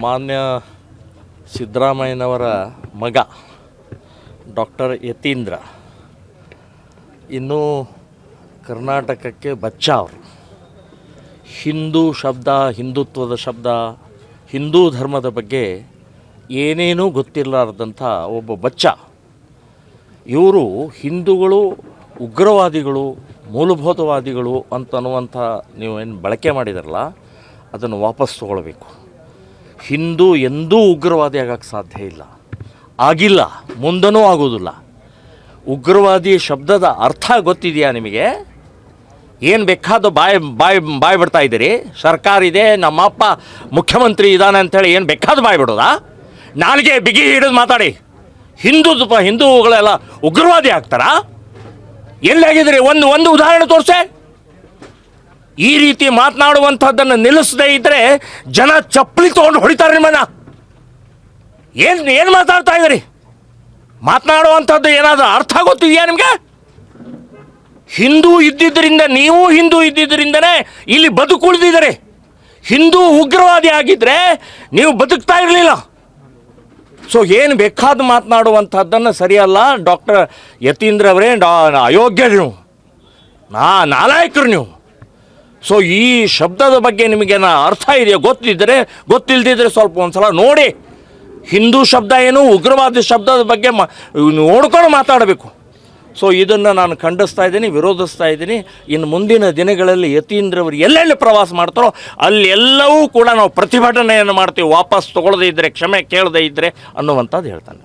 ಮಾನ್ಯ ಸಿದ್ದರಾಮಯ್ಯನವರ ಮಗ ಡಾಕ್ಟರ್ ಯತೀಂದ್ರ. ಇನ್ನೂ ಕರ್ನಾಟಕಕ್ಕೆ ಬಚ್ಚ ಅವರು. ಹಿಂದೂ ಶಬ್ದ, ಹಿಂದುತ್ವದ ಶಬ್ದ, ಹಿಂದೂ ಧರ್ಮದ ಬಗ್ಗೆ ಏನೇನೂ ಗೊತ್ತಿರಲಾರ್ದಂಥ ಒಬ್ಬ ಬಚ್ಚ. ಇವರು ಹಿಂದೂಗಳು, ಉಗ್ರವಾದಿಗಳು, ಮೂಲಭೂತವಾದಿಗಳು ಅಂತನ್ನುವಂಥ ನೀವೇನು ಬಳಕೆ ಮಾಡಿದಾರಲ್ಲ, ಅದನ್ನು ವಾಪಸ್ ತೊಗೊಳ್ಬೇಕು. ಹಿಂದೂ ಎಂದೂ ಉಗ್ರವಾದಿ ಆಗೋಕ್ಕೆ ಸಾಧ್ಯ ಇಲ್ಲ. ಆಗಿಲ್ಲ, ಮುಂದನೂ ಆಗೋದಿಲ್ಲ ಉಗ್ರವಾದಿ ಶಬ್ದದ ಅರ್ಥ ಗೊತ್ತಿದೆಯಾ ನಿಮಗೆ? ಏನು ಬೇಕಾದ ಬಾಯಿ ಬಾಯಿ ಬಾಯಿ ಬಿಡ್ತಾ ಇದ್ದೀರಿ? ಸರ್ಕಾರ ಇದೆ, ನಮ್ಮಪ್ಪ ಮುಖ್ಯಮಂತ್ರಿ ಇದ್ದಾನೆ ಅಂಥೇಳಿ ಏನು ಬೇಕಾದ ಬಾಯಿ ಬಿಡೋದಾ? ನಾಲ್ಗೆ ಬಿಗಿ ಹಿಡಿದು ಮಾತಾಡಿ. ಹಿಂದೂ ಹಿಂದೂಗಳೆಲ್ಲ ಉಗ್ರವಾದಿ ಆಗ್ತಾರಾ? ಎಲ್ಲಾಗಿದ್ರಿ ಒಂದು ಒಂದು ಉದಾಹರಣೆ ತೋರಿಸೆ. ಈ ರೀತಿ ಮಾತನಾಡುವಂಥದ್ದನ್ನು ನಿಲ್ಲಿಸದೇ ಇದ್ದರೆ ಜನ ಚಪ್ಪಲಿ ತೊಗೊಂಡು ಹೊಡಿತಾರೆ ನಿಮ್ಮನ್ನ. ಏನು ಏನು ಮಾತಾಡ್ತಾ ಇದ್ದೀರಿ? ಮಾತನಾಡುವಂಥದ್ದು ಏನಾದರೂ ಅರ್ಥ ಗೊತ್ತಿದೆಯಾ ನಿಮಗೆ? ಹಿಂದೂ ಇದ್ದಿದ್ದರಿಂದ ನೀವು ಹಿಂದೂ ಇದ್ದಿದ್ದರಿಂದನೇ ಇಲ್ಲಿ ಬದುಕುಳಿದಿದ್ದೀರಿ. ಹಿಂದೂ ಉಗ್ರವಾದಿ ಆಗಿದ್ದರೆ ನೀವು ಬದುಕ್ತಾ ಇರಲಿಲ್ಲ. ಸೊ ಏನು ಬೇಕಾದ ಮಾತನಾಡುವಂಥದ್ದನ್ನು ಸರಿಯಲ್ಲ. ಡಾಕ್ಟರ್ ಯತೀಂದ್ರ ಅವರೇ, ಡಾ, ಅಯೋಗ್ಯರು ನೀವು. ನಾ, ನಾಲಾಯಕರು ನೀವು. ಸೊ ಈ ಶಬ್ದದ ಬಗ್ಗೆ ನಿಮಗೇನ ಅರ್ಥ ಇದೆಯಾ? ಗೊತ್ತಿದ್ದರೆ ಗೊತ್ತಿಲ್ಲದಿದ್ದರೆ ಸ್ವಲ್ಪ ಒಂದ್ಸಲ ನೋಡಿ. ಹಿಂದೂ ಶಬ್ದ ಏನು, ಉಗ್ರವಾದ ಶಬ್ದದ ಬಗ್ಗೆ ಮಾ, ನೋಡ್ಕೊಂಡು ಮಾತಾಡಬೇಕು. ಸೊ ಇದನ್ನು ನಾನು ಖಂಡಿಸ್ತಾ ಇದ್ದೀನಿ, ವಿರೋಧಿಸ್ತಾ ಇದ್ದೀನಿ. ಇನ್ನು ಮುಂದಿನ ದಿನಗಳಲ್ಲಿ ಯತೀಂದ್ರವರು ಎಲ್ಲೆಲ್ಲಿ ಪ್ರವಾಸ ಮಾಡ್ತಾರೋ ಅಲ್ಲಿ ಎಲ್ಲವೂ ಕೂಡ ನಾವು ಪ್ರತಿಭಟನೆಯನ್ನು ಮಾಡ್ತೀವಿ. ವಾಪಸ್ ತೊಗೊಳ್ಳದೇ ಇದ್ದರೆ ಕ್ಷಮೆ ಕೇಳದೇ ಇದ್ದರೆ ಅನ್ನುವಂಥದ್ದು ಹೇಳ್ತಾನೆ.